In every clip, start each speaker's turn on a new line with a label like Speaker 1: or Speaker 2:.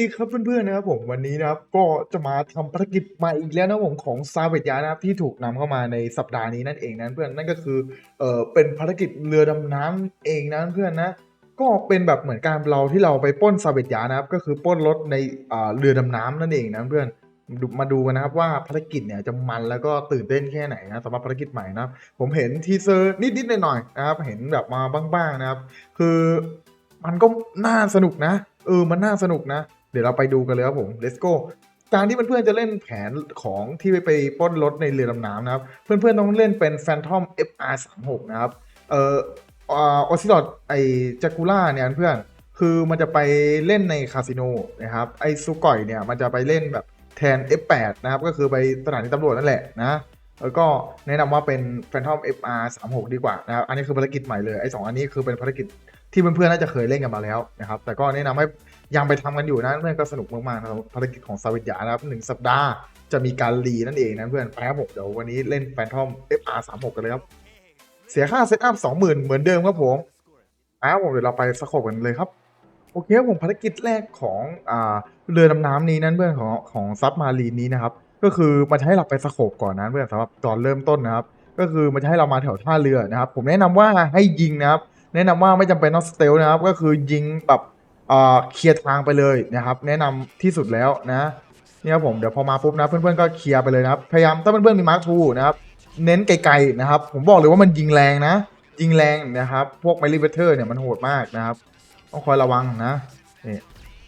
Speaker 1: ดีครับเพื่อนๆนะครับผมวันนี้นะครับก็จะมาทำภารกิจใหม่อีกแล้วนะผมของซาเวตยานะครับที่ถูกนำเข้ามาในสัปดาห์นี้นั่นเองนะเพื่อนนั่นก็คือเอ่อเป็นภารกิจเรือดำน้ำเองนะเพื่อนนะก็เป็นแบบเหมือนการเราที่เราไปป้นซาเวตยานะครับก็คือป้นรถในอ่าเรือดำน้ำนั่นเองนะเพื่อนมาดูกันนะครับว่าภารกิจเนี่ยจะมันแล้วก็ตื่นเต้นแค่ไหนนะสำหรับภารกิจใหม่นะครับผมเห็นทีเซอร์นิดๆหน่อยๆนะครับเห็นแบบมาบ้างๆนะครับ คือมันก็น่าสนุกนะ เออ มันน่าสนุกนะ เดี๋ยวเราไปดูกันเลยครับผม let's go การที่เพื่อนๆจะเล่นแผนของที่ไปไปป้นรถในเรือดำน้ำนะครับ เพื่อนๆต้องเล่นเป็น Phantom FR36 นะครับเอ่อออซิลอดไอจากูล่าเนี่ยเพื่อนคือมันจะไปเล่นในคาสิโนนะครับไอซูก่อยเนี่ยมันจะไปเล่นแบบแทน F8 นะครับก็คือไปสถานีตำรวจนั่นแหละนะแล้วก็แนะนำว่าเป็น Phantom FR36 ดีกว่านะครับอันนี้คือภารกิจใหม่เลยไอสองอันนี้คือเป็นภารกิจที่เพื่อนๆน่าจะเคยเล่นกันมาแล้วนะครับแต่ก็แนะนำให้ ยังไปทำกันอยู่นะเพื่อนก็สนุกมากๆนะครับภารกิจของซาวิยานะครับหนึ่งสัปดาห์จะมีการรีนั่นเองนะเพื่อนไปครับผมเดี๋ยววันนี้เล่น Phantom FR36 กันเลยครับ เสียค่าเซตอัพ20,000เหมือนเดิมครับผมอ่าผมเดี๋ยวเราไปสโคปกันเลยครับโอเคครับผมภารกิจแรกของอ่าเรือดำน้ำนี้นั่นเพื่อนของของซับมารีนนี้นะครับก็คือมันจะให้เราไปสโคปก่อนนะเพื่อนสำหรับตอนเริ่มต้นนะครับ ก็คือมันจะให้เรามาแถวท่าเรือนะครับ ผมแนะนำว่าให้ยิงนะครับ แนะนำว่าไม่จำเป็นต้องสเตลนะครับ ก็คือยิงแบบ เคลียร์ทางไปเลยนะครับ แนะนำที่สุดแล้วนะนี่ครับผมเดี๋ยวพอมาปุ๊บนะเพื่อนๆก็เคลียร์ไปเลยนะครับพยายามถ้าเพื่อนๆมีมาร์คทูนะครับเน้นไกลๆนะครับ ผมบอกเลยว่ามันยิงแรงนะ ยิงแรงนะครับ พวกไมลิเวเทอร์เนี่ยมันโหดมากนะครับ ต้องคอยระวังนะนี่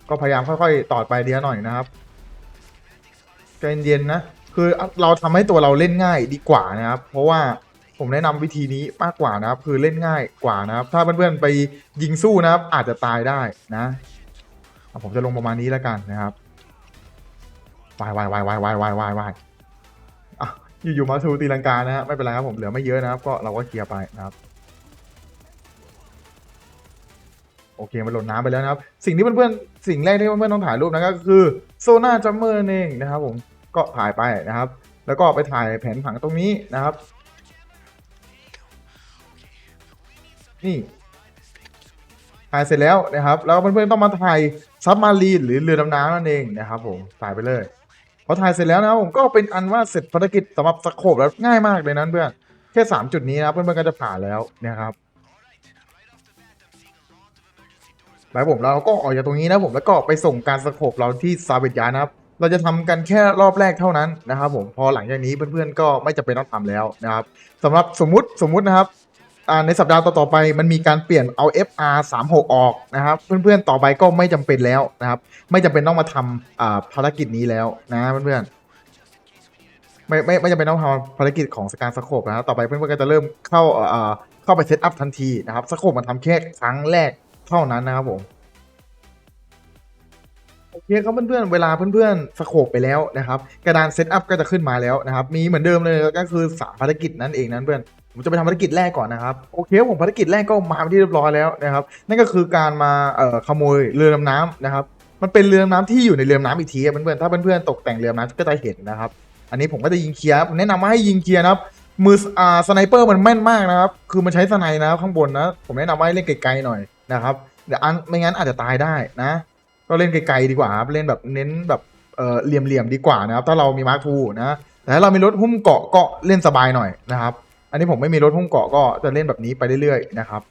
Speaker 1: ก็พยายามค่อยๆตอดไปเดียวหน่อยนะครับใจเย็นๆนะ คือเราทำให้ตัวเราเล่นง่ายดีกว่านะครับ เพราะว่า ผมแนะนำวิธีนี้มากกว่านะครับ คือเล่นง่ายกว่านะครับ ถ้าเพื่อนๆไปยิงสู้นะครับ อาจจะตายได้นะผมจะลงประมาณนี้แล้วกันนะครับวายวายวายวายวายวายวายวายอ่อยู่ๆมาทูตีลังกานะฮะไม่เป็นไรครับผมเหลือไม่เยอะนะครับ ก็เราก็เคลียร์ไปนะครับโอเคมันหล่นน้ำไปแล้วนะครับ สิ่งที่เพื่อนๆสิ่งแรกที่เพื่อนๆต้องถ่ายรูปนะก็คือโซน่าจัมเมอร์เองนะครับ ผมก็ถ่ายไปนะครับ แล้วก็ไปถ่ายแผนผังตรงนี้นะครับ นี่ถ่ายเสร็จแล้วนะครับ แล้วเพื่อนๆต้องมาถ่ายซับมารีนหรือเรือดำน้ำนั่นเองนะครับผมถ่ายไปเลยพอถ่ายเสร็จแล้วนะผมก็เป็นอันว่าเสร็จภารกิจสำหรับสโคปแล้วง่ายมากเลยนั้นเพื่อนแค่สามจุดนี้นะเพื่อนๆก็จะผ่านแล้วนะครับแล้วผมเราก็ออกจากตรงนี้นะผมแล้วก็ไปส่งการสโคปเราที่ซาเวตยานะครับเราจะทำกันแค่รอบแรกเท่านั้นนะครับผมพอหลังจากนี้เพื่อนๆก็ไม่จำเป็นต้องทำแล้วนะครับสำหรับสมมุติสมมุตินะครับ ในสัปดาห์ต่อๆไปมันมีการเปลี่ยนเอา FR 3 6ออกนะครับ เพื่อนๆต่อไปก็ไม่จำเป็นแล้วนะครับ ไม่จำเป็นต้องมาทำอ่าภารกิจนี้แล้วนะเพื่อนๆไม่ไม่ไม่จำเป็นต้องทำภารกิจของสการสโคปนะครับต่อไปเพื่อนๆก็จะเริ่มเข้าเข้าไปเซตอัพทันทีนะครับสโคปมันทำแค่ครั้งแรกเท่านั้นนะครับผมโอเคครับเพื่อนๆ เวลาเพื่อนๆสโคปไปแล้วนะครับ กระดานเซตอัพก็จะขึ้นมาแล้วนะครับ มีเหมือนเดิมเลยก็คือสามภารกิจนั่นเองนั้นเพื่อน ผมจะไปทำภารกิจแรกก่อนนะครับโอเคผมภารกิจแรกก็มาเป็นที่เรียบร้อยแล้วนะครับนั่นก็คือการมาเอ่อขโมยเรือดำน้ำนะครับมันเป็นเรือดำน้ำที่อยู่ในเรือดำน้ำอีกทีเพื่อนๆถ้าเพื่อนๆตกแต่งเรือดำน้ำก็จะเห็นนะครับ อันนี้ผมก็จะยิงเคลียร์ผมแนะนำว่าให้ยิงเคลียร์นะครับมืออ่าสไนเปอร์มันแม่นมากนะครับคือมันใช้สไนนะครับข้างบนนะผมแนะนำว่าให้เล่นไกลๆหน่อยนะครับเดี๋ยวอันไม่งั้นอาจจะตายได้นะ ก็เล่นไกลๆดีกว่าครับเล่นแบบเน้นแบบเอ่อเหลี่ยมๆดีกว่านะครับถ้าเรามีมาร์คทูนะแต่ถ้าเรามีรถหุ้มเกาะก็เล่นสบายหน่อยนะครับ อันนี้ผมไม่มีรถหุ้มเกาะก็จะเล่นแบบนี้ไปเรื่อยๆนะครับ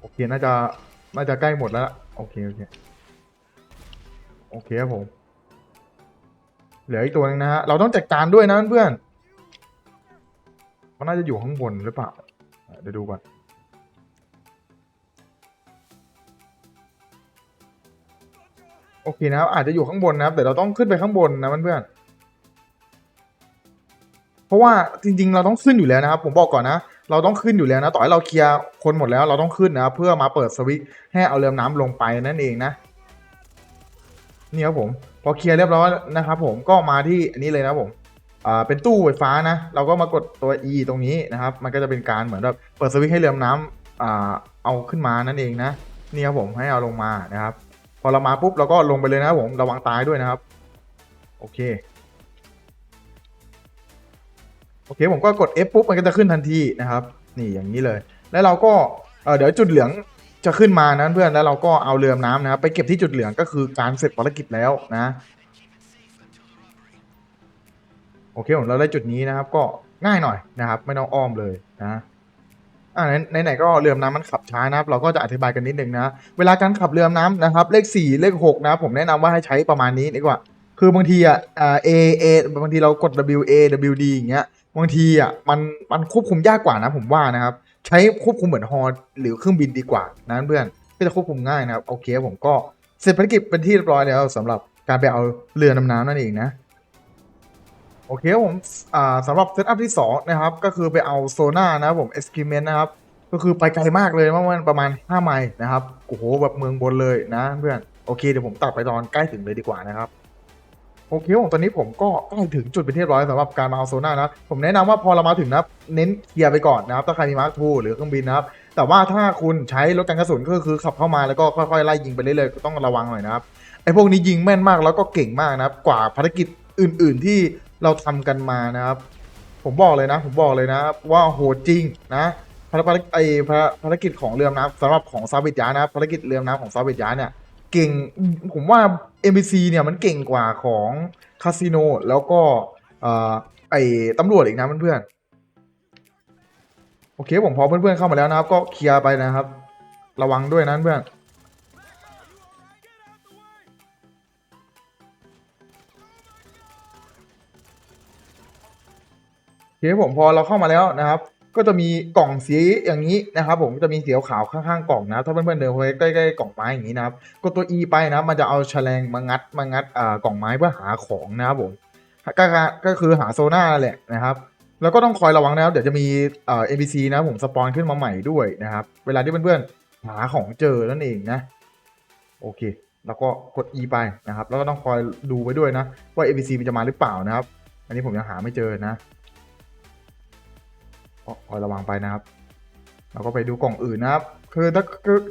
Speaker 1: โอเคน่าจะน่าจะใกล้หมดแล้วโอเคโอเคโอเคครับผมเหลืออีกตัวหนึงนะฮะเราต้องจัดการด้วยนะเพื่อนๆเขาน่าจะอยู่ข้างบนหรือเปล่าเดี๋ยวดูก่อนโอเคนะครับอาจจะอยู่ข้างบนนะครับแต่เราต้องขึ้นไปข้างบนนะเพื่อนๆ ราะว่าจริงๆ เราต้องขึ้นอยู่แล้วนะครับ ผมบอกก่อนนะ เราต้องขึ้นอยู่แล้วนะ ต่อให้เราเคลียร์คนหมดแล้วเราต้องขึ้นนะเพื่อมาเปิดสวิตให้เอาเรือน้ำลงไปนั่นเองนะนี่ครับผมพอเคลียร์เรียบร้อยนะครับ ผมก็มาที่อันนี้เลยนะผมอ่าเป็นตู้ไฟฟ้านะ เราก็มากดตัว E ตรงนี้นะครับ มันก็จะเป็นการเหมือนแบบเปิดสวิตให้เรือน้ำอ่าเอาขึ้นมานั่นเองนะนี่ครับผมให้เอาลงมานะครับ พอเรามาปุ๊บเราก็ลงไปเลยนะครับผมระวังตายด้วยนะครับ โอเค อเคผมก็กด F ปุ๊บมันก็จะขึ้นทันทีนะครับ นี่อย่างนี้เลย แล้วเราก็เเดี๋ยวจุดเหลืองจะขึ้นมานะเพื่อนแล้วเราก็เอาเรือน้ำนะครับไปเก็บที่จุดเหลืองก็คือการเสร็จภารกิจแล้วนะโอเคผมเราได้จุดนี้นะครับ ก็ง่ายหน่อยนะครับ ไม่ต้องอ้อมเลยนะอ่าไหนไหนๆก็เรือน้ำมันขับช้านะครับ เราก็จะอธิบายกันนิดนึงนะเวลาการขับเรือน้ำนะครับ เลขสี่เลขหกนะผมแนะนำว่าให้ใช้ประมาณนี้ดีกว่า คือบางทีอะอ่า A A บางทีเรากด W A W D อย่างเงี้ย บางทีอะมันมันควบคุมยากกว่านะผมว่านะครับ ใช้ควบคุมเหมือนฮอหรือเครื่องบินดีกว่านะเพื่อนก็จะควบคุมง่ายนะครับโอเคผมก็เสร็จภารกิจเป็นที่เรียบร้อยแล้วสำหรับการไปเอาเรือดำน้ำนั่นเองนะโอเคผมอ่าสำหรับเซตอัพที่2นะครับก็คือไปเอาโซน่านะครับผมเอสกิเมนนะครับก็คือไปไกลมากเลยประมาณประมาณ5ไมล์นะครับโอ้โหแบบเมืองบนเลยนะเพื่อนโอเคเดี๋ยวผมตัดไปตอนใกล้ถึงเลยดีกว่านะครับ โอเคผมตอนนี้ผมก็ใกล้ถึงจุดเป็นที่เรียบร้อยสำหรับการมาเอาโซน่านะผมแนะนำว่าพอเรามาถึงนะเน้นเคลียร์ไปก่อนนะครับถ้าใครมีมาร์คทูหรือเครื่องบินนะครับแต่ว่าถ้าคุณใช้รถกันกระสุนก็คือขับเข้ามาแล้วก็ค่อยๆไล่ยิงไปเรื่อยๆก็ต้องระวังหน่อยนะครับไอ้พวกนี้ยิงแม่นมากแล้วก็เก่งมากนะครับกว่าภารกิจอื่น ๆที่เราทำกันมานะครับ ผมบอกเลยนะ ผมบอกเลยนะว่าโหดจริงนะภารภารไอภารภารกิจของเรือน้ำสำหรับของซาบิยานะครับภารกิจเรือน้ำของซาบิยาเนี่ย เก่งผมว่า NPC เนี่ยมันเก่งกว่าของคาสิโนแล้วก็เอ่อไอตำรวจอีกนะเพื่อนๆโอเคผมพอเพื่อนๆเข้ามาแล้วนะครับ ก็เคลียร์ไปนะครับ ระวังด้วยนะเพื่อนโอเคผมพอเราเข้ามาแล้วนะครับ ก็จะมีกล่องสีอย่างนี้นะครับ ผมจะมีสีขาวข้างๆกล่องนะถ้าเพื่อนๆเดินไปใกล้ๆกล่องไม้อย่างนี้นะครับกดตัว E ไปนะมันจะเอาแฉลงมางัดมางัดอ่ากล่องไม้เพื่อหาของนะครับผมก็ก็คือหาโซน่าแหละนะครับ แล้วก็ต้องคอยระวังนะครับเดี๋ยวจะมีเอ่อ NPC นะผมสปอนขึ้นมาใหม่ด้วยนะครับ เวลาที่เพื่อนๆหาของเจอนั่นเองนะ โอเค แล้วก็กด E ไปนะครับ แล้วก็ต้องคอยดูไว้ด้วยนะ ว่า NPC มันจะมาหรือเปล่านะครับ อันนี้ผมยังหาไม่เจอนะ อยระวังไปนะครับเราก็ไปดูกล่องอื่นนะครับ คือถ้า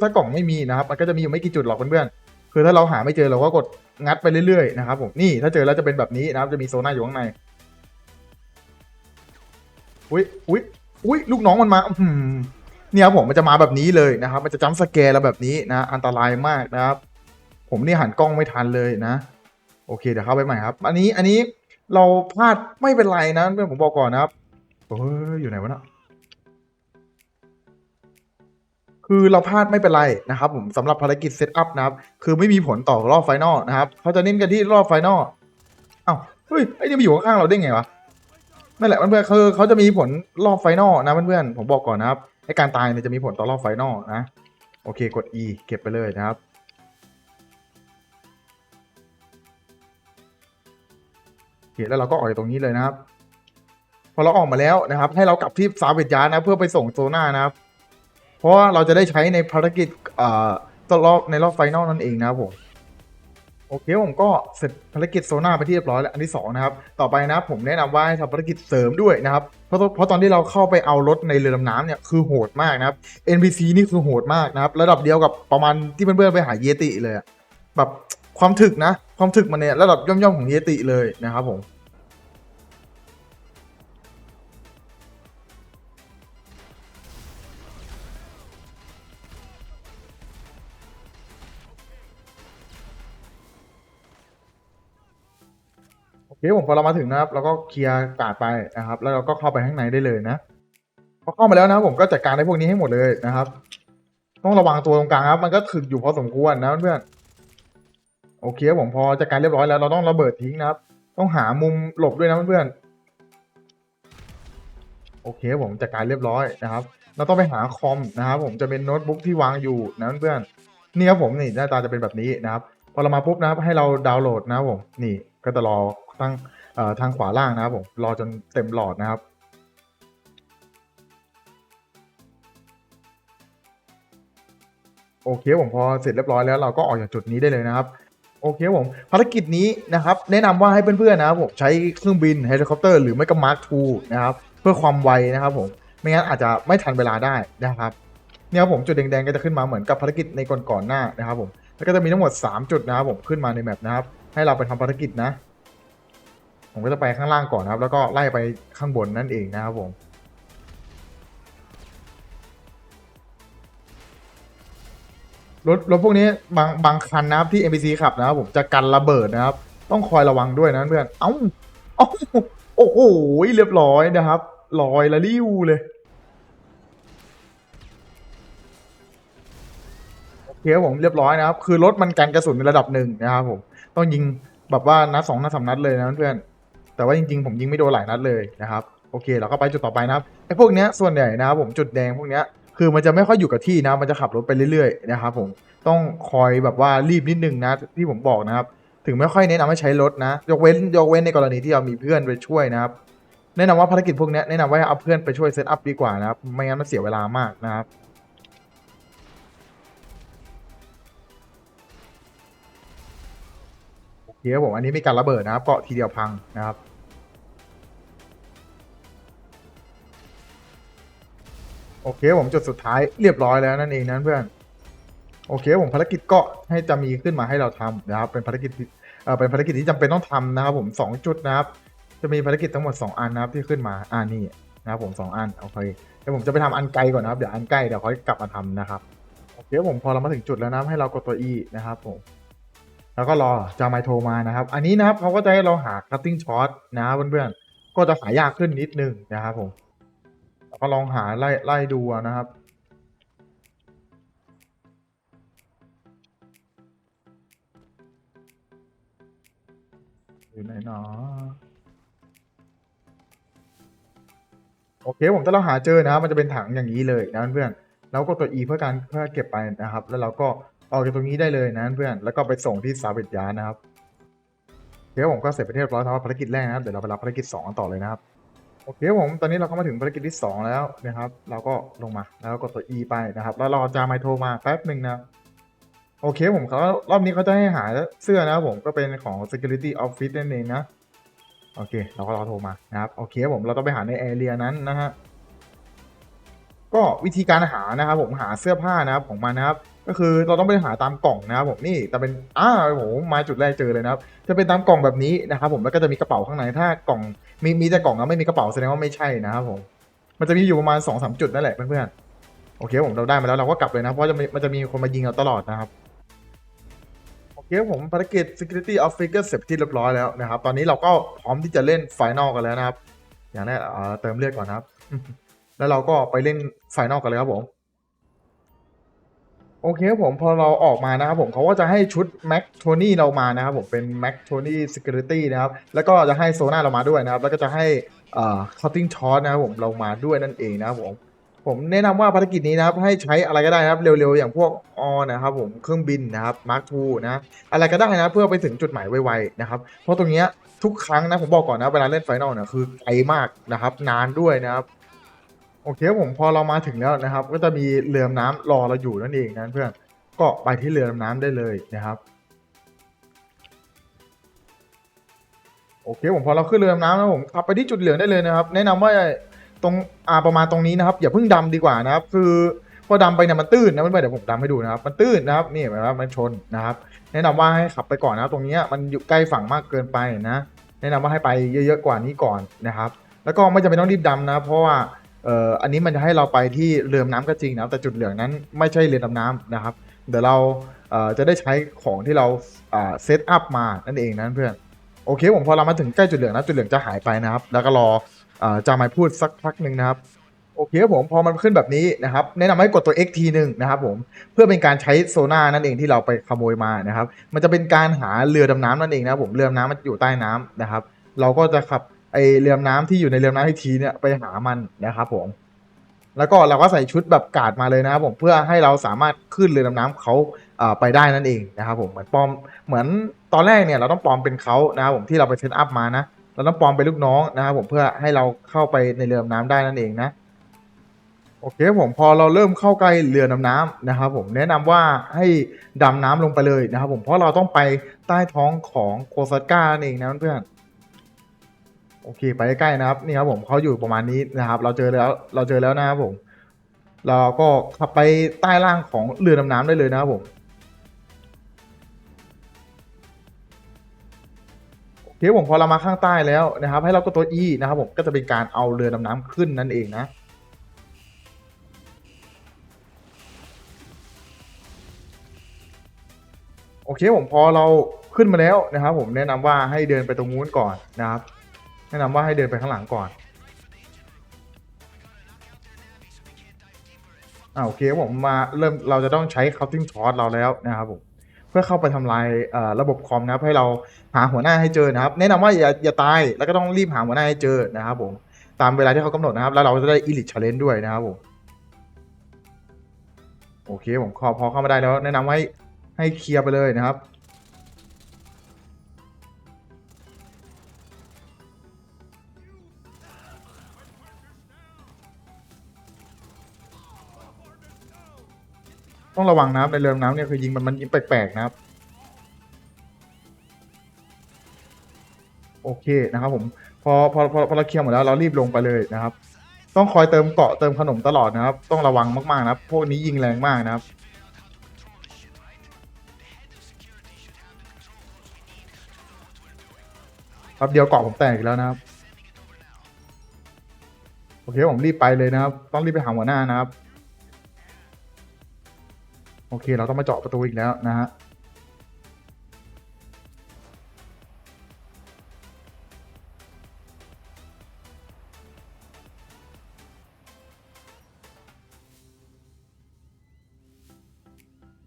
Speaker 1: ถ้ากล่องไม่มีนะครับ มันก็จะมีอยู่ไม่กี่จุดหรอกเพื่อนๆคือถ้าเราหาไม่เจอเราก็กดงัดไปเรื่อยๆนะครับผมนี่ถ้าเจอแล้วจะเป็นแบบนี้นะครับจะมีโซน่าอยู่ข้างในอุ้ยอุ้ยอุ้ยลูกน้องมันมาอื้อหือเนี่ยครับผมมันจะมาแบบนี้เลยนะครับ มันจะจัมป์สแกร์เราแบบนี้นะอันตรายมากนะครับ ผมนี่หันกล้องไม่ทันเลยนะ โอเคเดี๋ยวเข้าไปใหม่ครับ อันนี้อันนี้เราพลาดไม่เป็นไรนะเพื่อนผมบอกก่อนนะครับ เฮ้ยอยู่ไหนวะเนะคือเราพลาดไม่เป็นไรนะครับผมสำหรับภารกิจเซตอัพนะครับ คือไม่มีผลต่อรอบไฟนอลนะครับเขาจะเน้นกันที่รอบไฟนอลเอ้าเฮ้ยไอ้นี่มาอยู่ข้างเราได้ไงวะนั่นแหละเพื่อนๆคือเขาจะมีผลรอบไฟนอลนะเพื่อนๆผมบอกก่อนนะครับไอ้การตายเนี่ยจะมีผลต่อรอบไฟนอลนะโอเคกด E เก็บไปเลยนะครับโอเคแล้วเราก็ออกจากตรงนี้เลยนะครับ พอเราออกมาแล้วนะครับ ให้เรากลับที่ซาเวจยานะ เพื่อไปส่งโซน่านะครับ เพราะว่าเราจะได้ใช้ในภารกิจเอ่อตรอบในรอบไฟนอลนั่นเองนะครับผมโอเคผมก็เสร็จภารกิจโซน่าไปที่เรียบร้อยแล้วอันที่สองนะครับต่อไปนะผมแนะนำว่าให้ทำภารกิจเสริมด้วยนะครับเพราะเพราะตอนที่เราเข้าไปเอารถในเรือดำน้ำเนี่ยคือโหดมากนะครับ NPC นี่คือโหดมากนะครับระดับเดียวกับประมาณที่เพื่อนๆไปหาเยติเลยแบบความถึกนะ ความถึกมันเนี่ยระดับย่อมๆของเยติเลยนะครับผม โอเคผมพอเรามาถึงนะครับเราก็เคลียร์กาดไปนะครับ แล้วเราก็เข้าไปข้างในได้เลยนะพอเข้ามาแล้วนะผมก็จัดการในพวกนี้ให้หมดเลยนะครับ ต้องระวังตัวตรงกลางครับ มันก็ถึกอยู่พอสมควรนะเพื่อนโอเคผมพอจัดการเรียบร้อยแล้วเราต้องระเบิดทิ้งนะครับ ต้องหามุมหลบด้วยนะเพื่อนโอเคผมจัดการเรียบร้อยนะครับ เราต้องไปหาคอมนะครับ ผมจะเป็นโน้ตบุ๊กที่วางอยู่นะเพื่อนนี่ครับผมนี่หน้าตาจะเป็นแบบนี้นะครับ พอเรามาปุ๊บนะครับให้เราดาวน์โหลดนะครับผมนี่ก็จะรอทางทางขวาล่างนะครับผมรอจนเต็มหลอดนะครับโอเคผมพอเสร็จเรียบร้อยแล้วเราก็ออกจากจุดนี้ได้เลยนะครับโอเคผมภารกิจนี้นะครับแนะนำว่าให้เพื่อนๆนะครับผมใช้เครื่องบินเฮลิคอปเตอร์หรือไม่ก็มาร์คทูนะครับเพื่อความไวนะครับผมไม่งั้นอาจจะไม่ทันเวลาได้นะครับเนี่ยครับผมจุดแดงๆก็จะขึ้นมาเหมือนกับภารกิจในก่อนๆหน้านะครับผม แล้วก็จะมีทั้งหมด 3 จุดนะครับผมขึ้นมาในแมปนะครับ ให้เราไปทำภารกิจนะ ผมก็จะไปข้างล่างก่อนนะครับ แล้วก็ไล่ไปข้างบนนั่นเองนะครับผมรถรถพวกนี้บางบางคันนะครับที่ NPC ขับนะครับผมจะกันระเบิดนะครับ ต้องคอยระวังด้วยนะเพื่อน เอ้าเอ้าโอ้โหเรียบร้อยนะครับลอยละลิ้วเลย เคครับผมเรียบร้อยนะครับ คือรถมันกันกระสุนในระดับหนึ่งนะครับผม ต้องยิงแบบว่านัดสองนัดสามนัดเลยนะเพื่อน แต่ว่าจริงๆ ผมยิงไม่โดนหลายนัดเลยนะครับ โอเค เราก็ไปจุดต่อไปนะครับ ไอ้พวกเนี้ยส่วนใหญ่นะครับผมจุดแดงพวกเนี้ย คือมันจะไม่ค่อยอยู่กับที่นะ มันจะขับรถไปเรื่อยๆนะครับผม ต้องคอยแบบว่ารีบนิดนึงนะที่ผมบอกนะครับ ถึงไม่ค่อยแนะนำให้ใช้รถนะ ยกเว้นยกเว้นในกรณีที่เรามีเพื่อนไปช่วยนะครับ แนะนำว่าภารกิจพวกเนี้ยแนะนำว่าเอาเพื่อนไปช่วยเซตอัพดีกว่านะครับ ไม่งั้นมันเสียเวลามากนะครับ เคครับผมอันนี้มีการระเบิดนะครับเกาะทีเดียวพังนะครับโอเคผมจุดสุดท้ายเรียบร้อยแล้วนั่นเองนะเพื่อนโอเคผมภารกิจเกาะให้จะมีขึ้นมาให้เราทำนะครับเป็นภารกิจเอ่อเป็นภารกิจที่จำเป็นต้องทำนะครับผมสองจุดนะครับ จะมีภารกิจทั้งหมด 2 อันนะครับที่ขึ้นมาอ่านี่นะครับผม 2 อันโอเคเดี๋ยวผมจะไปทำอันไกลก่อนนะครับเดี๋ยวอันใกล้เดี๋ยวค่อยกลับมาทำนะครับโอเคผมพอเรามาถึงจุดแล้วนะให้เรากดตัว E นะครับผม แล้วก็รอจาไมโทรมานะครับ อันนี้นะครับเขาก็จะให้เราหา cutting shot นะเพื่อนๆ ก็จะหายากขึ้นนิดนึงนะครับผมแล้วก็ลองหาไล่ไล่ดูนะครับอยู่ไหนเนาะโอเคผมถ้าเราหาเจอนะมันจะเป็นถังอย่างนี้เลยนะเพื่อนๆแล้วก็ตัว E เพื่อการเพื่อเก็บไปนะครับ แล้วเราก็ ออกจากตรงนี้ได้เลยนะเพื่อน แล้วก็ไปส่งที่ซาเวตยานะครับโอเคผมก็เสร็จไปเรียบร้อยสำหรับภารกิจแรกนะครับ เดี๋ยวเราไปรับภารกิจสองกันต่อเลยนะครับ โอเคผม ตอนนี้เราก็มาถึงภารกิจที่สองแล้วนะครับ เราก็ลงมา แล้วกดตัว E ไปนะครับ แล้วรอจาไมโทรมาแป๊บหนึ่งนะ โอเคผมเขารอบนี้เขาจะให้หาเสื้อนะครับผม ก็เป็นของ security office นั่นเองนะ โอเค เราก็รอโทรมานะครับ โอเคผม เราต้องไปหาในแอเรียนั้นนะฮะ ก็วิธีการหานะครับผม หาเสื้อผ้านะครับของมันนะครับ ก็คือเราต้องไปหาตามกล่องนะครับผมนี่แต่เป็นอ้าวโหมาจุดแรกเจอเลยนะครับจะเป็นตามกล่องแบบนี้นะครับผมแล้วก็จะมีกระเป๋าข้างในถ้ากล่องมีมีแต่กล่องแล้วไม่มีกระเป๋าแสดงว่าไม่ใช่นะครับผมมันจะมีอยู่ประมาณสองสามจุดนั่นแหละเพื่อนๆโอเคผมเราได้มาแล้วเราก็กลับเลยนะเพราะจะมันจะมีคนมายิงเราตลอดนะครับโอเคผมภารกิจ Security Office ก็เสร็จที่เรียบร้อยแล้วนะครับ ตอนนี้เราก็พร้อมที่จะเล่นไฟนอลกันแล้วนะครับ อย่างแรกเอ่อเติมเลือดก่อนนะครับ แล้วเราก็ไปเล่นไฟนอลกันเลยครับผม โอเคครับผมพอเราออกมานะครับผมเขาก็จะให้ชุดแม็กโทนี่เรามานะครับผมเป็นแม็กโทนี่ Security นะครับ แล้วก็จะให้โซน่าเรามาด้วยนะครับ แล้วก็จะให้เอ่อ cutting shot นะครับผมเรามาด้วยนั่นเองนะครับผมผมแนะนำว่าภารกิจนี้นะครับให้ใช้อะไรก็ได้นะครับเร็วๆ อย่างพวกออนะครับผมเครื่องบินนะครับมาร์คทูนะอะไรก็ได้นะเพื่อไปถึงจุดหมายไวๆนะครับเพราะตรงเนี้ยทุกครั้งนะผมบอกก่อนนะเวลาเล่นไฟนอลเนี่ยคือไกลมากนะครับนานด้วยนะครับ โอเคครับผมพอเรามาถึงแล้วนะครับ ก็จะมีเรือดำน้ำรอเราอยู่นั่นเองนะเพื่อนก็ไปที่เรือดำน้ำได้เลยนะครับโอเคผมพอเราขึ้นเรือดำน้ำแล้วผมขับไปที่จุดเหลืองได้เลยนะครับ แนะนำว่าตรงอ่าประมาณตรงนี้นะครับ อย่าเพิ่งดำดีกว่านะครับ คือพอดำไปเนี่ยมันตื้นนะเพื่อนเดี๋ยวผมดำให้ดูนะครับ มันตื้นนะครับนี่ห็นไหมครับมันชนนะครับ แนะนำว่าให้ขับไปก่อนนะตรงนี้มันอยู่ใกล้ฝั่งมากเกินไปนะ แนะนำว่าให้ไปเยอะๆกว่านี้ก่อนนะครับ แล้วก็ไม่จำเป็นต้องรีบดำนะ เพราะว่า เอ่ออันนี้มันจะให้เราไปที่เรือดำน้ำก็จริงนะครับแต่จุดเหลืองนั้นไม่ใช่เรือดำน้ำนะครับ เดี๋ยวเราเอ่อจะได้ใช้ของที่เราอ่าเซตอัพมานั่นเองนะเพื่อนโอเคผมพอเรามาถึงใกล้จุดเหลืองนะจุดเหลืองจะหายไปนะครับ แล้วก็รอเอ่อจะมาพูดสักพักหนึ่งนะครับโอเคผมพอมันขึ้นแบบนี้นะครับแนะนำให้กดตัว X ทีหนึ่งนะครับผมเพื่อเป็นการใช้โซน่านั่นเองที่เราไปขโมยมานะครับ มันจะเป็นการหาเรือดำน้ำนั่นเองนะผมเรือดำน้ำมันอยู่ใต้น้ำนะครับ เราก็จะขับ ไอเรือน้ำที่อยู่ในเรือน้ำให้ทีเนี่ยไปหามันนะครับผม แล้วก็เราก็ใส่ชุดแบบกาดมาเลยนะครับผมเพื่อให้เราสามารถขึ้นเรือดำน้ำเขาเอ่อไปได้นั่นเองนะครับผมเหมือนปลอมเหมือนตอนแรกเนี่ยเราต้องปลอมเป็นเขานะครับผมที่เราไปเซตอัพมานะเราต้องปลอมเป็นลูกน้องนะครับผมเพื่อให้เราเข้าไปในเรือดำน้ำได้นั่นเองนะโอเคผมพอเราเริ่มเข้าใกล้เรือดำน้ำนะครับผมแนะนำว่าให้ดำน้ำลงไปเลยนะครับผมเพราะเราต้องไปใต้ท้องของโคซาก้านั่นเองนะเพื่อน โอเค ไปใกล้ๆนะครับนี่ครับผมเขาอยู่ประมาณนี้นะครับ เราเจอแล้วเราเจอแล้วนะครับผม เราก็ขับไปใต้ล่างของเรือดำน้ำได้เลยนะครับผมโอเคผมพอเรามาข้างใต้แล้วนะครับ ให้เราก็ตัว E นะครับผมก็จะเป็นการเอาเรือดำน้ำขึ้นนั่นเองนะโอเคผมพอเราขึ้นมาแล้วนะครับ ผมแนะนำว่าให้เดินไปตรงนู้นก่อนนะครับ แนะนำว่าให้เดินไปข้างหลังก่อนอ่าโอเคผมมาเริ่มเราจะต้องใช้ counting shot เราแล้วนะครับผมเพื่อเข้าไปทำลายระบบคอมนะครับ ให้เราหาหัวหน้าให้เจอนะครับ แนะนำว่าอย่าอย่าตายแล้วก็ต้องรีบหาหัวหน้าให้เจอนะครับผมตามเวลาที่เขากำหนดนะครับ แล้วเราจะได้ elite challenge ด้วยนะครับผมโอเคผมพอพอเข้ามาได้แล้ว แนะนำให้ให้เคลียร์ไปเลยนะครับ ต้องระวังนะครับในเรือดำน้ำเนี่ยคือยิงมันมันยิงแปลกๆนะครับ โอเคนะครับ ผมพอพอพอพอเราเคลียร์หมดแล้วเรารีบลงไปเลยนะครับ ต้องคอยเติมเกาะเติมขนมตลอดนะครับ ต้องระวังมากๆนะครับ พวกนี้ยิงแรงมากนะครับครับเดียวเกาะผมแตกอีกแล้วนะครับ โอเคผมรีบไปเลยนะครับ ต้องรีบไปหาหัวหน้านะครับ โอเค เราต้องมาเจาะประตูอีกแล้วนะฮะ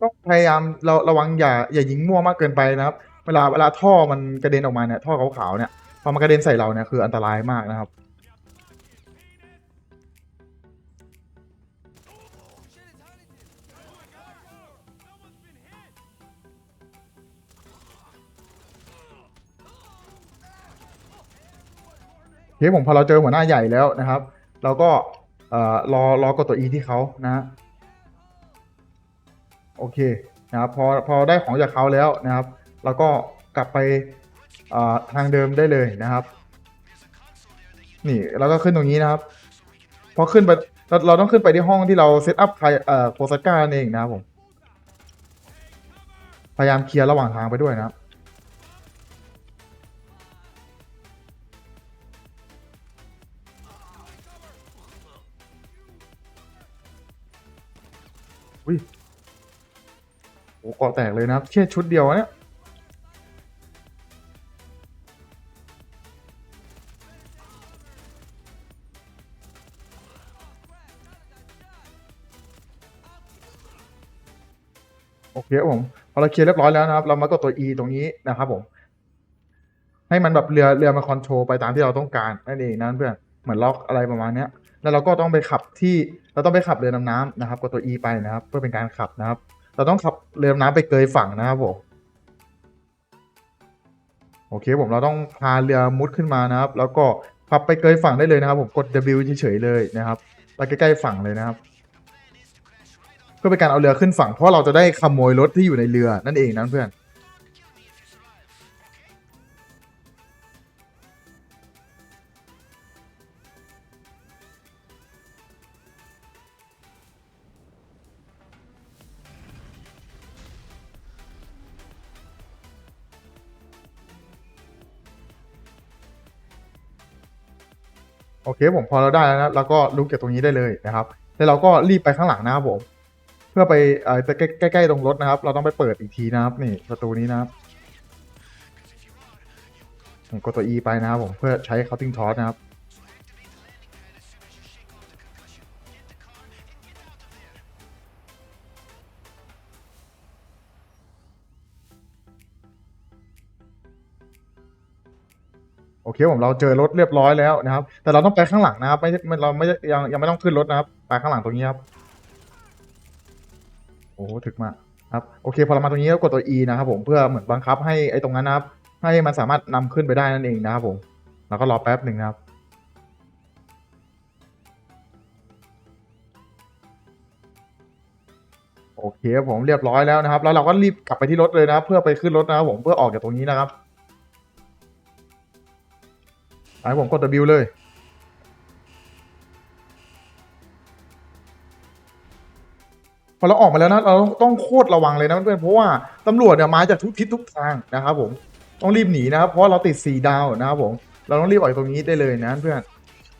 Speaker 1: ต้องพยายามเราระวังอย่าอย่ายิงมั่วมากเกินไปนะครับ เวลาเวลาท่อมันกระเด็นออกมาเนี่ยท่อขาวๆเนี่ยพอมันกระเด็นใส่เราเนี่ยคืออันตรายมากนะครับ คผมพอเราเจอหัวหน้าใหญ่แล้วนะครับ เราก็เอ่อรอรอกดตัว E ที่เขานะโอเคนะครับพอพอได้ของจากเขาแล้วนะครับเราก็กลับไปทางเดิมได้เลยนะครับ นี่เราก็ขึ้นตรงนี้นะครับ พอขึ้นไปเราเราต้องขึ้นไปที่ห้องที่เราเซตอัพใครโคสก้านเองนะครับผมพยายามเคลียร์ระหว่างทางไปด้วยนะครับ โอ้เกาะแตกเลยนะครับแค่ชุดเดียวอะเนี่ยโอเคครับผมพอเราเคลียร์เรียบร้อยแล้วนะครับ เรามากดตัว E ตรงนี้นะครับผม ให้มันแบบเรือเรือมาคอนโทรลไปตามที่เราต้องการนั่นเองนะเพื่อนเหมือนล็อกอะไรประมาณเนี้ย แล้วเราก็ต้องไปขับที่เราต้องไปขับเรือดำน้ำนะครับกดตัว E ไปนะครับ เพื่อเป็นการขับนะครับ เราต้องขับเรือน้ำไปเกยฝั่งนะครับผมโอเคผมเราต้องพาเรือมุดขึ้นมานะครับ แล้วก็ขับไปเกยฝั่งได้เลยนะครับ ผมกด W เฉยๆเลยนะครับไปใกล้ๆฝั่งเลยนะครับเพื่อเป็นการเอาเรือขึ้นฝั่งเพราะเราจะได้ขโมยรถที่อยู่ในเรือนั่นเองนะเพื่อน เคผมพอเราได้แล้วนะเราก็ลุกจากตรงนี้ได้เลยนะครับแล้วเราก็รีบไปข้างหลังนะครับผม เพื่อไปเอ่อใกล้ๆตรงรถนะครับ เราต้องไปเปิดอีกทีนะครับนี่ประตูนี้นะครับผมกดตัว E ไปนะครับผมเพื่อใช้ cutting torch นะครับ โอเคผมเราเจอรถเรียบร้อยแล้วนะครับ แต่เราต้องไปข้างหลังนะครับไม่ไม่เราไม่ยังยังไม่ต้องขึ้นรถนะครับ ไปข้างหลังตรงนี้ครับ โอ้ถึกมากครับ โอเค พอเรามาตรงนี้ก็กดตัว E นะครับ ผมเพื่อเหมือนบังคับให้ไอ้ตรงนั้นนะครับ ให้มันสามารถนำขึ้นไปได้นั่นเองนะครับผม แล้วก็รอแป๊บหนึ่งนะครับโอเคผมเรียบร้อยแล้วนะครับ แล้วเราก็รีบกลับไปที่รถเลยนะครับ เพื่อไปขึ้นรถนะครับผมเพื่อออกจากตรงนี้นะครับ ให้ผมกด W เลย พอเราออกมาแล้วนะ เราต้องโคตรระวังเลยนะเพื่อนเพราะว่าตำรวจเนี่ยมาจากทุกทิศทุกทางนะครับผมต้องรีบหนีนะครับ เพราะเราติดสี่ดาวนะครับผม เราต้องรีบออกตรงนี้ได้เลยนะเพื่อน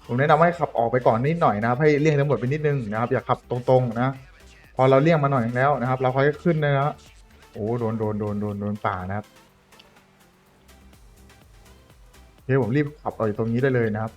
Speaker 1: ผมแนะนำให้ขับออกไปก่อนนิดหน่อยนะครับให้เลี่ยงตำรวจไปนิดนึงนะครับ อย่าขับตรงๆนะพอเราเลี่ยงมาหน่อยแล้วนะครับ เราค่อยขึ้นนะครับโอ้โดนโดนโดนโดนโดนป่านะครับ โอเคผมรีบขับออกจากตรงนี้ได้เลยนะครับ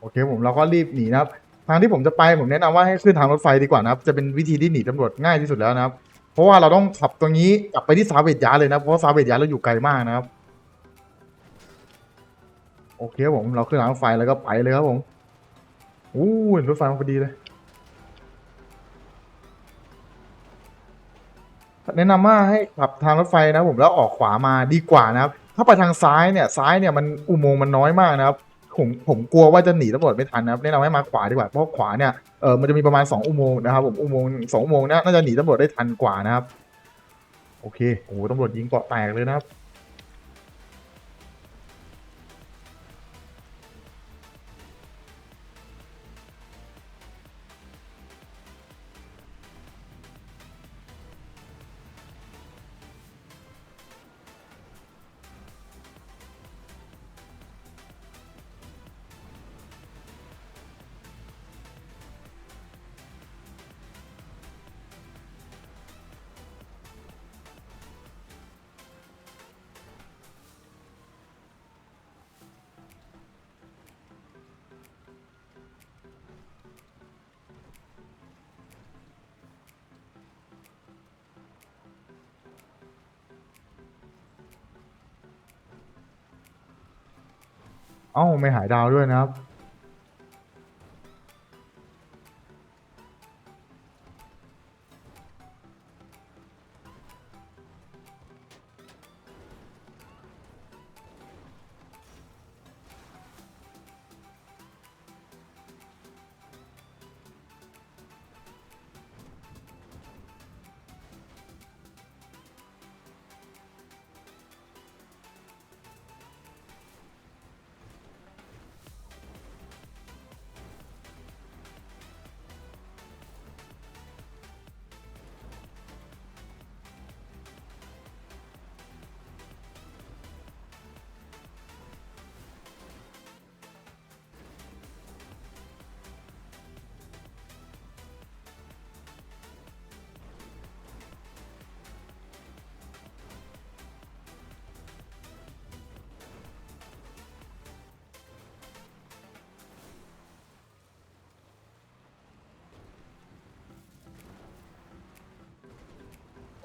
Speaker 1: โอเคผมเราก็รีบหนีนะครับ ทางที่ผมจะไปผมแนะนำว่าให้ขึ้นทางรถไฟดีกว่านะครับ จะเป็นวิธีที่หนีตำรวจง่ายที่สุดแล้วนะครับ เพราะว่าเราต้องขับตรงนี้กลับไปที่ซาเวตยาเลยนะเพราะว่าซาเวตยาเราอยู่ไกลมากนะครับ โอเคครับผม เราขึ้นทางรถไฟแล้วก็ไปเลยครับผมอู้เห็นรถไฟมาพอดีเลย แนะนำว่าให้ขับทางรถไฟนะผมแล้วออกขวามาดีกว่านะครับ ถ้าไปทางซ้ายเนี่ยซ้ายเนี่ยมันอุโมงค์มันน้อยมากนะครับผมผมกลัวว่าจะหนีตำรวจไม่ทันนะครับแนะนำให้มาขวาดีกว่าเพราะขวาเนี่ยเออมันจะมีประมาณสองอุโมงค์นะครับผมอุโมงค์สองอุโมงค์เนยน่าจะหนีตำรวจได้ทันกว่านะครับ โอเคโอ้โหตำรวจยิงเกาะแตกเลยนะครับ เอ้าไม่หายดาวด้วยนะครับ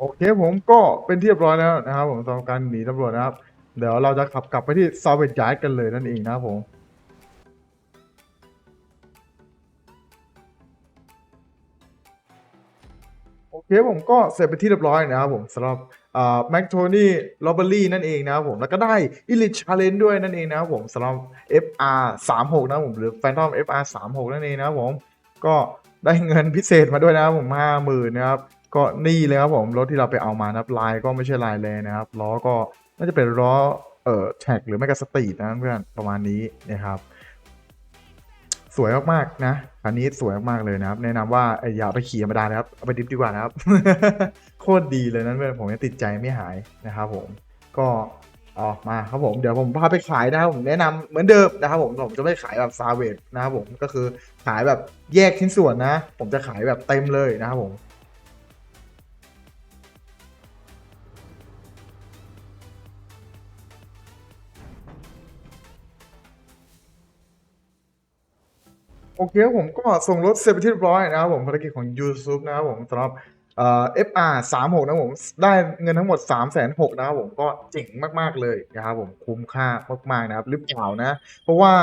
Speaker 1: โอเคผมก็เป็นที่เรียบร้อยแล้วนะครับผมสำหรับการหนีตำรวจนะครับ เดี๋ยวเราจะขับกลับไปที่ซาเวตยาร์ดกันเลยนั่นเองนะครับผมโอเคผมก็เสร็จไปที่เรียบร้อยนะครับผมสำหรับแม็กโทนี่โรเบอรี่นั่นเองนะครับผมแล้วก็ได้อิลิชชาเลนด้วยนั่นเองนะครับผมสำหรับ FR 3 6นะผมหรือ Phantom FR 3 6นั่นเองนะครับผมก็ได้เงินพิเศษมาด้วยนะครับผมห้าหมื่นนะครับ ก็นี่เลยครับผมรถที่เราไปเอามานะครับลายก็ไม่ใช่ลายแรงนะครับล้อก็น่าจะเป็นล้อเอ่อแท็กหรือไม่ก็สตรีทนะเพื่อนประมาณนี้นะครับ สวยมากๆนะคันนี้สวยมากๆเลยนะครับ แนะนำว่าอย่าไปขี่ธรรมดานะครับเอาไปดิฟดีกว่านะครับ โคตรดีเลยนั้นเพื่อนผมยังติดใจไม่หายนะครับผมก็ออกมาครับผมเดี๋ยวผมพาไปขายนะครับผมแนะนำเหมือนเดิมนะครับผมผมจะไม่ขายแบบซาเวดนะครับผมก็คือขายแบบแยกชิ้นส่วนนะ ผมจะขายแบบเต็มเลยนะครับผม โอเคครับผมก็ส่งรถเสร็จไปที่เรียบร้อยนะครับผมภารกิจของ YouTube นะครับผมสำหรับเอ่อ FR 3 6นะครับผมได้เงินทั้งหมด 3 6 0 0 0นะครับผมก็เจ๋งมากๆเลยนะครับผมคุ้มค่ามากๆนะครับหรือเปล่านะ เพราะว่า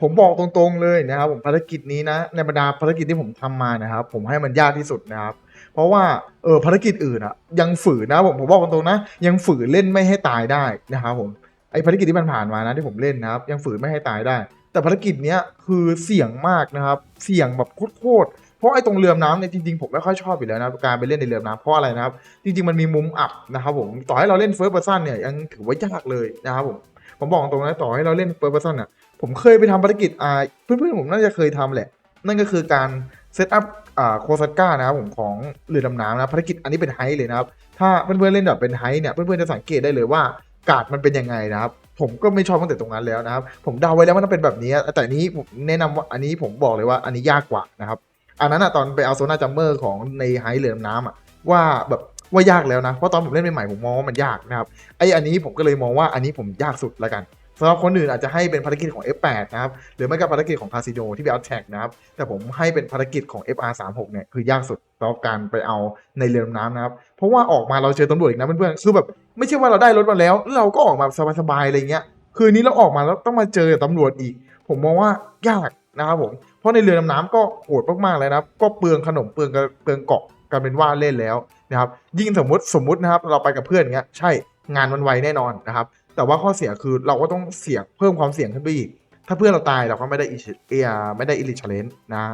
Speaker 1: ผมบอกตรงๆเลยนะครับผมภารกิจนี้นะในบรรดาภารกิจที่ผมทำมานะครับ ผมให้มันยากที่สุดนะครับ เพราะว่าเออภารกิจอื่นอะยังฝืนนะผมผมบอกตรงๆนะ ยังฝืนเล่นไม่ให้ตายได้นะครับผมไอภารกิจที่มันผ่านมานะที่ผมเล่นนะครับ ยังฝืนไม่ให้ตายได้ แต่ภารกิจเนี้ยคือเสี่ยงมากนะครับ เสี่ยงแบบโคตรเพราะไอ้ตรงเรือน้ำเนี่ยจริงๆผมไม่ค่อยชอบอยู่แล้วนะการไปเล่นในเรือน้ำเพราะอะไรนะครับ จริงๆมันมีมุมอับนะครับผมต่อให้เราเล่นเฟิร์สเพอร์ซันเนี่ยยังถือว่ายากเลยนะครับผมผมบอกตรงนะต่อให้เราเล่นเฟิร์สเพอร์ซันอะผมเคยไปทำภารกิจอ่าเพื่อนๆผมน่าจะเคยทำแหละ นั่นก็คือการเซตอัพอ่าโคซัก้านะครับผมของเรือดำน้ำนะภารกิจอันนี้เป็นไฮเลยนะครับถ้าเพื่อนๆเล่นแบบเป็นไฮเนี่ยเพื่อนๆจะสังเกตได้เลยว่า การ์ดมันเป็นยังไงนะครับ ผมก็ไม่ชอบตั้งแต่ตรงนั้นแล้วนะครับ ผมเดาไว้แล้วว่านต้องเป็นแบบนี้ แต่นี้ผมแนะนำว่าอันนี้ผมบอกเลยว่าอันนี้ยากกว่านะครับ อันนั้นอะตอนไปเอาโซน่าจัมเมอร์ของในไฮเรือดำน้ำอะว่าแบบว่ายากแล้วนะ เพราะตอนผมเล่นใหม่ๆผมมองว่ามันยากนะครับ ไออันนี้ผมก็เลยมองว่าอันนี้ผมยากสุดแล้วกัน สำหรับคนอื่นอาจจะให้เป็นภารกิจของ F8 นะครับ หรือไม่ก็ภารกิจของคาสิโนที่ไปเอาแท็กนะครับ แต่ผมให้เป็นภารกิจของ FR36 เนี่ยคือยากสุดสำหรับการไปเอาในเรือดำน้ำนะครับ เพราะว่าออกมาเราเจอตำรวจอีกนะเพื่อนๆคือแบบไม่ใช่ว่าเราได้รถมาแล้ว เราก็ออกมาสบายๆอะไรเงี้ย คืนนี้เราออกมาแล้วต้องมาเจอตำรวจอีก ผมมองว่ายากนะครับผม เพราะในเรือดำน้ำก็โหดมากๆเลยนะครับ ก็เปลืองขนมเปลืองกระเปลืองเกาะกันเป็นว่าเล่นแล้วนะครับ ยิ่งสมมติสมมตินะครับเราไปกับเพื่อนเงี้ยใช่งานมันไวแน่นอนนะครับ แต่ว่าข้อเสียคือเราก็ต้องเสี่ยงเพิ่มความเสี่ยงขึ้นไปอีก ถ้าเพื่อนเราตายเราก็ไม่ได้อิเอียไม่ได้อิลิชเลนนะ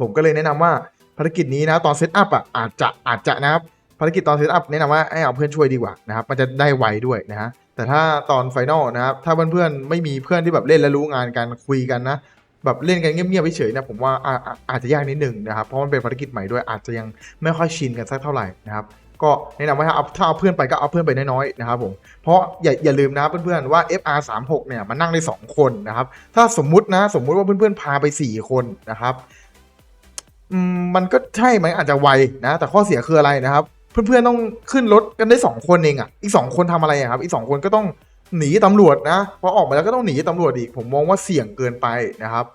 Speaker 1: ผมก็เลยแนะนำว่าภารกิจนี้นะตอนเซตอัพอะอาจจะอาจจะนะครับภารกิจตอนเซตอัพแนะนำว่าให้เอาเพื่อนช่วยดีกว่านะครับมันจะได้ไวด้วยนะฮะแต่ถ้าตอนไฟนอลนะครับถ้าเพื่อนๆไม่มีเพื่อนที่แบบเล่นและรู้งานกันคุยกันนะแบบเล่นกันเงียบๆเฉยๆนะผมว่าอาอาอาจจะยากนิดหนึ่งนะครับเพราะมันเป็นภารกิจใหม่ด้วยอาจจะยังไม่ค่อยชินกันสักเท่าไหร่นะครับ ก็แนะนำว่าถ้าเอาถ้าเอาเพื่อนไปก็เอาเพื่อนไปน้อยๆนะครับผมเพราะอย่าอย่าลืมนะเพื่อนๆว่า FR36 เนี่ยมันนั่งได้ 2 คนนะครับ ถ้าสมมุตินะสมมุติว่าเพื่อนๆพาไป 4 คนนะครับมันก็ใช่ไหมอาจจะไวนะ แต่ข้อเสียคืออะไรนะครับ เพื่อนๆต้องขึ้นรถกันได้ 2 คนเองอะอีก 2 คนทำอะไรอะครับ อีก 2 คนก็ต้องหนีตำรวจนะพอออกมาแล้วก็ต้องหนีตำรวจอีก ผมมองว่าเสี่ยงเกินไปนะครับ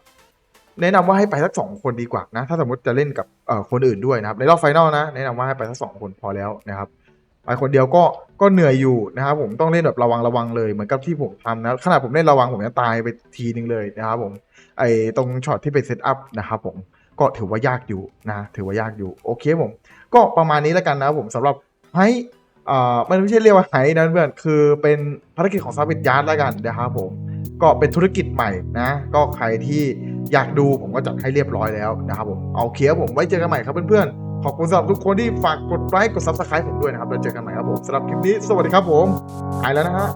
Speaker 1: แนะนำว่าให้ไปสักสองคนดีกว่านะ ถ้าสมมติจะเล่นกับคนอื่นด้วยนะครับ ในรอบไฟนอลนะ แนะนำว่าให้ไปสักสองคนพอแล้วนะครับไปคนเดียวก็ก็เหนื่อยอยู่นะครับผมต้องเล่นแบบระวังระวังเลยเหมือนกับที่ผมทำนะขนาดผมเล่นระวังผมยังตายไปทีนึงเลยนะครับผมไอตรงช็อตที่ไปเซตอัพนะครับผมก็ถือว่ายากอยู่นะถือว่ายากอยู่โอเคผมก็ประมาณนี้แล้วกันนะครับผมสำหรับไฮเอ่อมันไม่ใช่เรียกว่าไฮนะเพื่อนคือเป็นภารกิจของซาบิทยาร์ดแล้วกันนะครับผม ก็เป็นธุรกิจใหม่นะ ก็ใครที่อยากดูผมก็จัดให้เรียบร้อยแล้วนะครับผมเอาเคลียร์ผมไว้เจอกันใหม่ครับเพื่อนๆ ขอบคุณสำหรับทุกคนที่ฝากกดไลค์กดซับสไคร b ์ผมด้วยนะครับแล้วเจอกันใหม่ครับผมสำหรับคลิปนี้สวัสดีครับผมหายแล้วนะฮะ